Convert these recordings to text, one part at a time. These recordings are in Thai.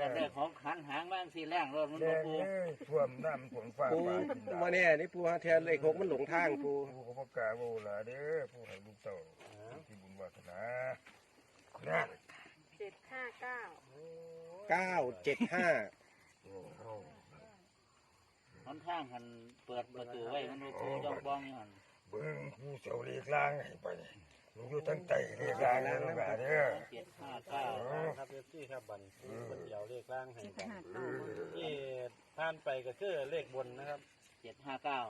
กัอนได้ของขันหางบ้างสีแรงรถมันเด้บ่อปูเด้อท่วมน้ำท่วมฟ้าปูฟ้ากินมาได้แน่นี่ปูฮาแทนเลขหกมันหลงทางปูผู้ก็บ่กล้าเว้าล่ะเด้อผู้ให้ลูกเต้าที่บุญวาสนานั่นเจ็ดห้าเก้าเก้าเจ็ดห้าโอ้เฮาหนทางหันเปิดประตูไว้มันบ่ปูจ้องบ้องอยู่หันเบิ่งผู้เจ้าเรียกลางให้ไป มันอยู่ทั้งใต้เรียกลางนั่นล่ะเด้อเจ็ดห้าเก้าครับเอฟซีครับบันคือคนเดียวเลขล่างให้เจ็ดกันห้าเก้าที่ผ่านไปก็คือเลขบนนะครับเจ็ดห้าเก้า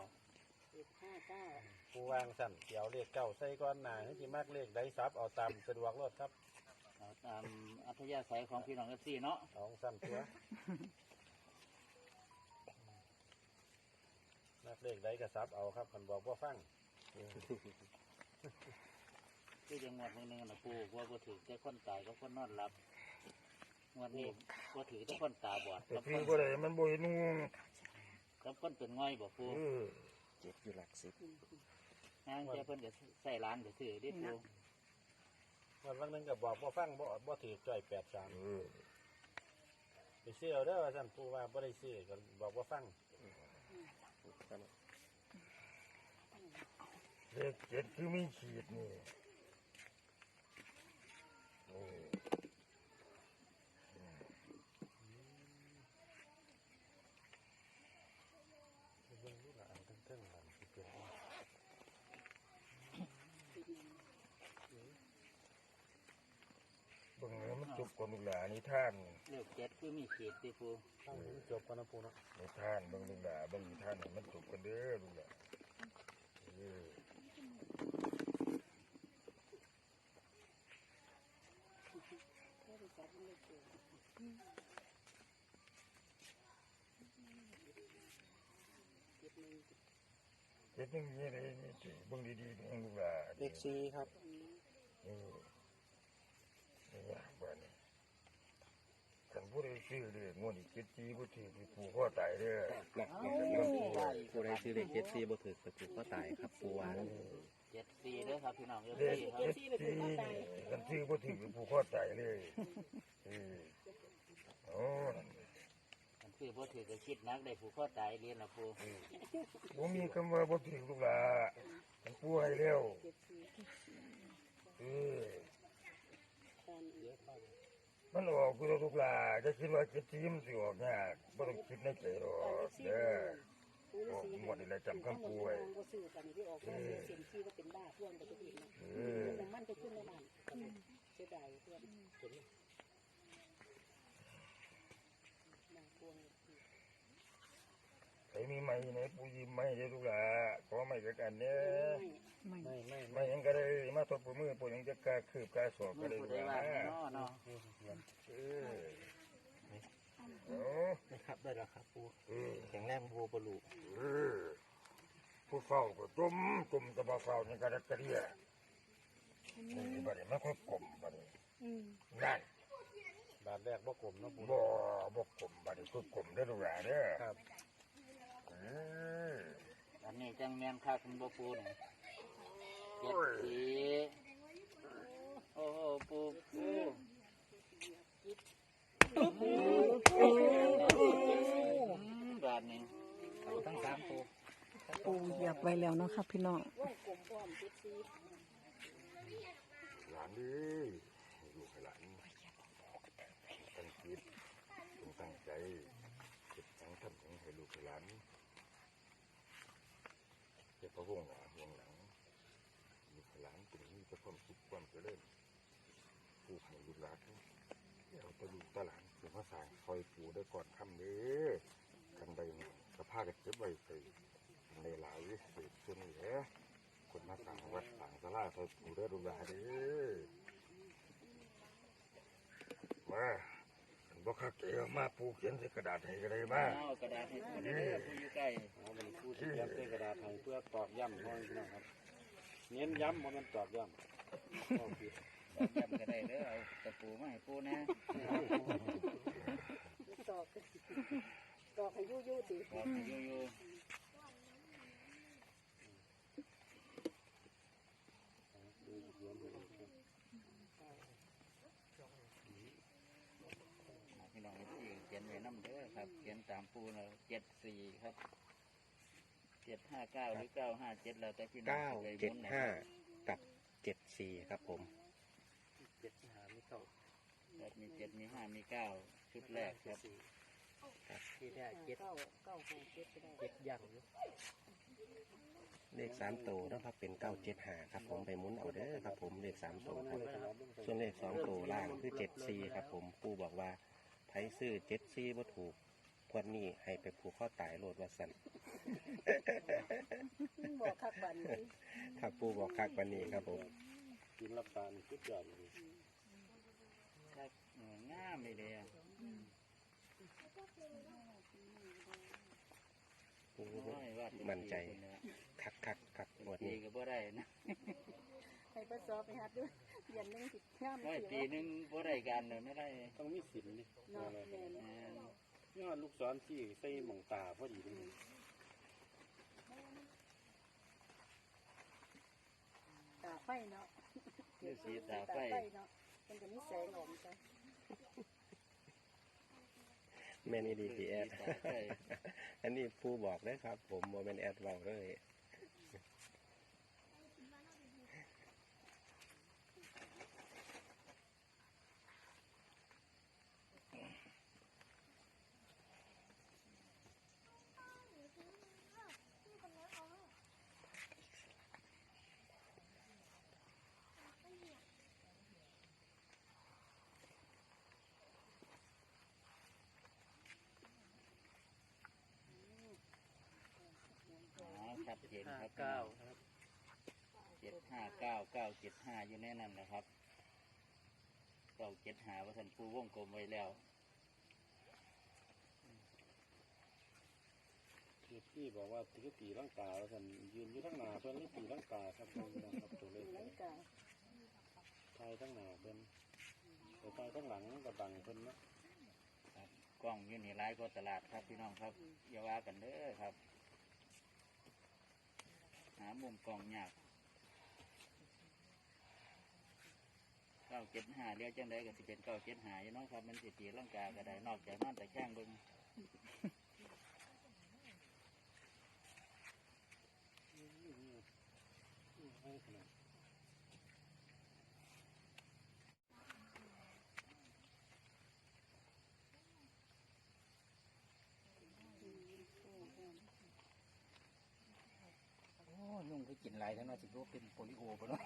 เจ็ดห้าเก้าผู้วางสั่นเดี๋ยวเลขเก้าใส่ก้อนหนาให้ที่มากเลขได้ซับเอาตามสะดวกรถครับเอาตามอัธยาศัยของพี่น้องเอฟซีเนาะเอาสั่นตัวมากเลขได้ก็ซับเอาครับมันบอกว่าฟัง คือจังหวัดเมืองหนึงนะปูว่าบ่ถือแต่คนตายกับคนนอนหลับงวดนี้บ่ถือแต่คนตาบอดแต่กับคพี่นบ่ได้มันบ่เห็นงูกับคนเป็นง่อยบ่ปูเออเจ็ดอยู่หลักสิบทางเจ้าเพิ่นก็ใส่ร้านก็ซื้อได้ปูวันวันหนึงก็บอกว่าฟังบ่บ่ถือจ่อยแปดสามเออไปซื้อเอาเด้อว่าสั่นผู้ว่าบ่ได้ซื้อก็บอกว่าฟังเลขเจ็ดคือมีขีดนี่โอ้ เบิ่งดูละเอางเทิงๆกันสิเปลี่ยนเบิ่งแล้วมันจบก่อนลูกหลานนิทานเลขเจ็ดคือมีเขีดติปูฟังให้มันจบก่อนนะปูนะนิทานเบิ่งลูกหลานเบิ่งนิทานให้มันจบกันเด้อลูกหลานเออ เจ็ดนึงนี่เลยนี่สิเบิ่งดีๆเบิ่งลูกหลานเลขสี่ครับเออนี่ว่าบ้านนี้คันผู้ใดซื้อเด้องวดนี้เจ็ดจีบ่ถือไปผูกคอตายเด้อหนักหนักผู้ใดซื้อเลขเจ็ดสี่บ่ถือก็ถูกก็ตายครับปูวางเจ็ดสี่เด้อครับพี่น้องเอฟเลขซีครับเจ็ดจีคันซื้อบ่ถือไปผูกคอตายเลยเออโอ้นั่นอัน คือบ่ถือก็คิดนักได้ผูกข้อตายเรียนละปูบ่มีคำว่าบ่ถือลูกหลามันปูให้แล้วเออมันออกกูแล้วลูกหลาจะคิดว่าเจ็ดจีมันสิออกยากบ่ต้องคิดในใจหรอกเด้อโอ้หมดนี่แหละจำคำปูไว้ก็ซื้อกันที่ออกมาเสียงที่ว่าเป็นบ้าพ่วงไปทุกทีนะเออน้ำมันไปขึ้นในบ้านเสียดายเพื่อนบ้าพ่วง ใครมี ไม้ไหนปูยิ้มไม้เด้อลูกหลาขอไม้กับกันเด้อไม่ไม่ไม่ไม้หยังก็ได้มาทดปูมือปูหยังจะกล้าคืบกล้าสอบก็มันได้ผู้ลูกใดหลาว่าแน่นอนเนาะเออเอานะครับได้แล้วครับปูเออแข็งแรงปูปลุเออผู้เฝ้าก็จมจมแตะบ่เฝ้านี่ก็ได้กระเดียนี่บัดนี้มันค่อยกลมบัดนี้นั่นบาทแรกบ่กลมเนาะปูบ่บ่กลมบัดนี้คือกลมเด้อลูกหลาเด้อ ครับเอออันนี้จังแมนค่าคุณบ่ปูนี่เจ็ดสี่โอ้โหปูปูอืมบาทนี้เอาทั้งสามปูปูเหยียบไว้แล้วเนาะครับพี่น้องว่องกลมพร้อมเจ็ดสี่หลานเด้อลูกให้หลานตั้งจิตจงตั้งใจเก็บสังทำของให้ลูกให้หลาน เก็บพระวงหน้าห่วงหลังลูกให้หลานตรงนี้จะความสุขความเจริญผูกให้ลูกหลานเดี๋ยวตะลูตลาดี๋ยวมาสร้างคอยปูได้ก่อนคำเด้อกันใดหน่อยกระพากันเก็บไว้ใส่กันหลายเศษส่วนนี้แหละคนมาสั่งวัดสั่งสลาใส่ปูได้ดูดาเด้อมา บ่คักเอวมาปูเขียนใส่กระดาษให้ก็ได้มาเอากระดาษให้ปูเด้อปูอยู่ใกล้เอาเป็นปูที่เขียนใส่กระดาษให้เพื่อตอกย้ำน้อยพี่น้องครับ เน้นย้ำบ่แมันตอกย้ำเอาผิดจำก็ได้เด้อเอาตะปูมาให้ปูนะตอกตอกให้ยู่ยู่สิบอกให้อยู่ำเด้อครับ เขียนตามปูเราเจ็ดสี่ครับเจ็ดห้าเก้าหรือเก้าห้าเจ็ดแล้วแต่พี่น้องเก้าสิไปเจ็ดมุนนะห้ากับเจ็ดสี่ครับผม เจ็ดหาไม่เข้าครับมีเจ็ดมีห้ามีเก้าชุดแรกครับที่แท้เจ็ดเก้าเก้าหกเจ็ดก็ได้เจ็ดยังอยู่เลขสามตัวนะครับเป็นเก้าเจ็ดห้าครับผมไปหมุนเอาเด้อครับผมเลขสามตัวครับ ส่วนเลขสองตัวล่างคือเจ็ดซีครับผมปูบอกว่าไผซื้อเจ็ดซีบ่ถูก พวดนี้ให้ไปผูกข้อตายโลดว่าสันบอกคักบันนี้ถ้าปูบอกคักวันนี้ครับผมกินรับตาลสุดยอดเลยครับเอองามเลยเดียวปูโอ้ยว่าจะมั่นใจดีคนเนี่ยคักคักคักงวดปีนี้ก็บ่ได้นะให้ประสอบไปหัดด้วยเย็นหนึงสิงามร้อยสิปีหนึงบ่ได้การเลยไม่ได้ ต้องมีสินนี่เนาะแม่นแม่น ยอดลูกศรที่ใส่หม่องตาพอดีเลยตาไฟเนาะคือสีตาไฟเนาะมันจะมีแสงออกมาจ้ะแม่นี่ดีพีแอดสีตาไฟอันนี้ปูบอกเลยครับ ผมโมเมนแอดเบาเลย เจนครับเก้าครับเจ็ดห้าเก้าเก้าเจ็ดห้าอยู่ในนั้นนะครับเก้าเจ็ดห้าว่าสันปูวงกลมไว้แล้วที่พี่บอกว่าตีตีร่างกายท่านยืนอยู่ทั้งหน้าเพิ่นนี่ตีร่างกายครับพี่น้องครับตัวเลขหลังกาทายทั้งหน้าเพิ่นแต่ทายทั้งหลังกับบังเพิ่นเนาะกล้องอยืนนี่ร้ายก็ตลาดครับพี่น้องครับอย่าว่ากันเด้อครับ หามุมกล้องหยาบเก้าเจ็ดหาเรียกจังไดกับสิเป็นเก้าเจ็ดหาอยู่เนาะครับมันสิตีร่างกายก็ได้นอกจากนั่นแต่แข้งเบิ่งให้ขนาด โอ้นุ่ง กินหลายทั้งนั้นสิรู้เป็นโปลิโอปะเนาะ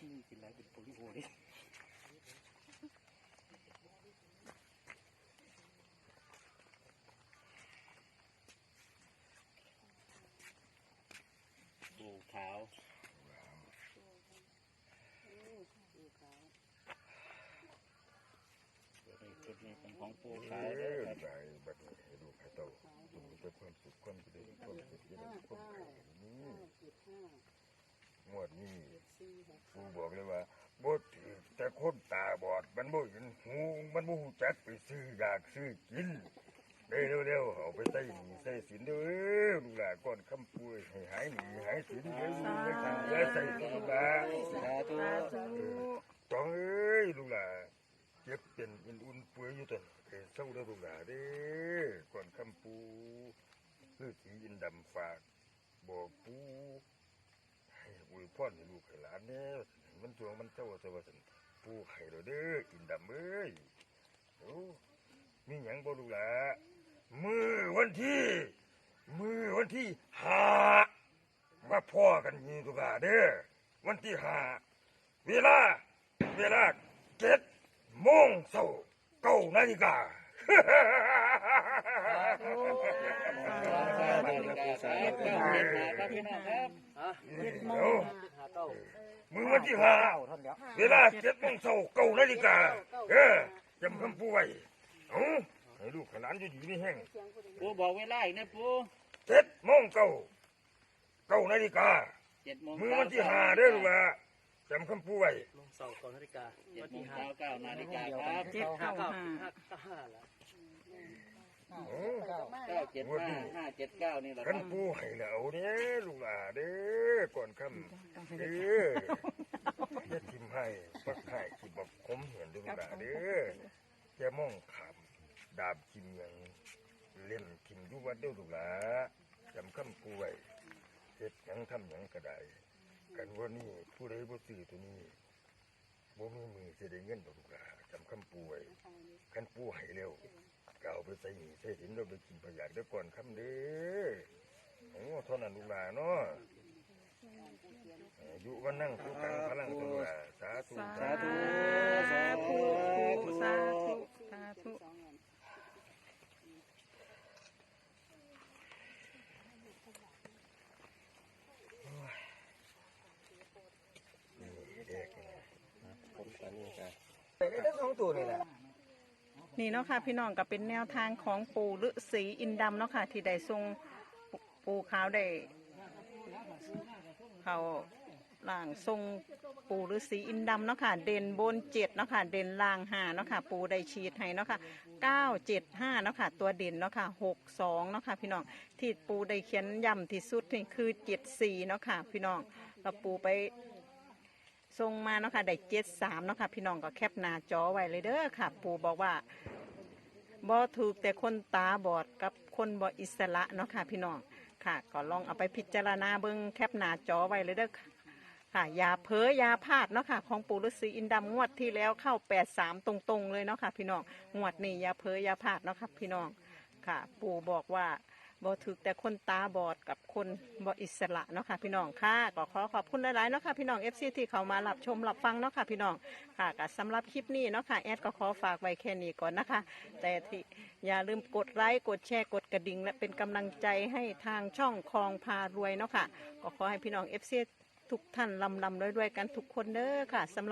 นี่กินหลายเป็นโปลิโอดิปูขาว ดูขาว ตัว นี้ชุดนี้เป็นของปูเอขาวเด้อครับใจบัดนี้ให้ลูกให้เต้าจงมีแต่ความสุขความเจริญความสุขที่ได้ความไข่นี่ห้าเจ็ดห้างวดนี้เจ็ดสี่หกกูบอกเลยว่าบ่ถือแต่คนตาบอด มันบ่เห็นหูมันบ่ฮู้จักไปซื้ออยากซื้อกินได้เร็วๆเอาไปใส่หนีใส่สินเด้อลูกหลานก่อนคำป่วยให้หายหนีหายสินเด้ออย่าใส่ลูกหลานสาธุสาธุจองเอ้ยลูกหลาน เจ็บเป็นอุ่นๆป่วยอยู่ตอนเอ้ยเศร้าเด้อลูกหลาเด้อก่อนคำปูคือสีอินดำฝาก บอกปูให้อวยพรให้ลูกให้หลานแน่มันจวงมันเจ้าเจ้าสันปูให้เราเด้ออินดำเอ้ยโอ้มีหยังบ่ลูกหลามือวันที่ มือวันที่ห้ามาพ่อกันนี่ลูกหลาเด้อวันที่ห้าเวลา เวลาเจ็ด โมงเช้าเก้านาฬิกาครับพี่น้องครับเจ็ดโมเดี๋ยวงมือวันที่ห้าเวลาเจ็ดโมงเช้าเก้านาฬิกาเออจำคำพูไว้เอาให้ลูกให้หลานอยู่ดีไม่แห้งปูบอกเวลาอีกนะปูเจ็ดโมงเก้าเก้านาฬิกาเจ็ดมงมือวันที่ห้าเด้อลูกหลา จำคำพูดไว้ลงเสาร์ก่อนนาฬิกาวันที่ห้าเก้านาฬิกาครับเจ็ดเก้าห้าห้าละเก้าเจ็ดห้าห้าเจ็ดเก้านี่แหละคันผู้ให้เนาเด้ลุงหาเด้อก่อนคำเด้อจะทิมให้ปักไข่ที่บบคมเห็นลุกหาเด้อจะมองขำดาบกิมยังเล่นกิมยุวัดเด้อลุงหาจำคำกูไว้เจ็ดยังทำยังกระได้ กันว่านี่ผู้ใดบ่ซื้อตัวนี้บ่มีมือสิได้เงินดอกลูกหลาจำคำป่วยคันปูให้เร็วก็เอาไปใส่หนีใส่สินเราไปกินประหยัดเดี๋ยวก่อนคำเด้อโอ้เท่านั้นลูกหลาเนาะอายุวันนั่งผู้กังพลังตัวสาธุสาธุ สาธุ สาธุ สาธุ เด็ก ผมตอนนี้ก็ นี่เนาะค่ะพี่น้องก็เป็นแนวทางของปู่ฤาษีอินดำเนาะค่ะที่ได้ทรงปูขาวได้เขาล่างทรงปู่ฤาษีอินดำเนาะค่ะเด่นบนเจ็ดเนาะค่ะเด่นล่างห้าเนาะค่ะปูได้ชีดให้เนาะค่ะเก้าเจ็ดห้าเนาะค่ะตัวเด่นเนาะค่ะหกสองเนาะค่ะพี่น้องที่ปูได้เขียนย้ำที่สุดนี่คือเจ็ดสี่เนาะค่ะพี่น้องแล้วปูไปส่งมาเนาะค่ะได้เจ็ดสามเนาะค่ะพี่น้องก็แคปหน้าจอไว้เลยเด้อค่ะ ปู่บอกว่า บ่ถูกแต่คนตาบอดกับคนบ่อิสระเนาะค่ะพี่น้องค่ะก็ลองเอาไปพิจารณาเบิ่งแคปหน้าจอไว้เลยเด้อค่ะค่ะยาเพ้อยาพลาดเนาะค่ะของปู่ฤาษีอินดำงวดที่แล้วเข้าแปดสามตรงๆเลยเนาะค่ะพี่น้องงวดนี้ยาเพ้อยาพลาดเนาะค่ะพี่น้องค่ะ ปู่บอกว่า บ่ถูกแต่คนตาบอดกับคนบ่อิสระเนาะค่ะพี่น้องค่ะก็ขอขอบคุณหลายๆเนาะค่ะพี่น้อง FC ที่เขามารับชมรับฟังเนาะค่ะพี่น้องค่ะก็สำหรับคลิปนี้เนาะค่ะแอดก็ขอฝากไว้แค่นี้ก่อนนะคะ แต่ที่อย่าลืมกดไลค์กดแชร์กดกระดิ่งและเป็นกำลังใจให้ทางช่องคลองพารวยเนาะค่ะก็ขอให้พี่น้อง FC ทุกท่านลำลำด้วยๆกันทุกคนเด้อค่ะสำหรับ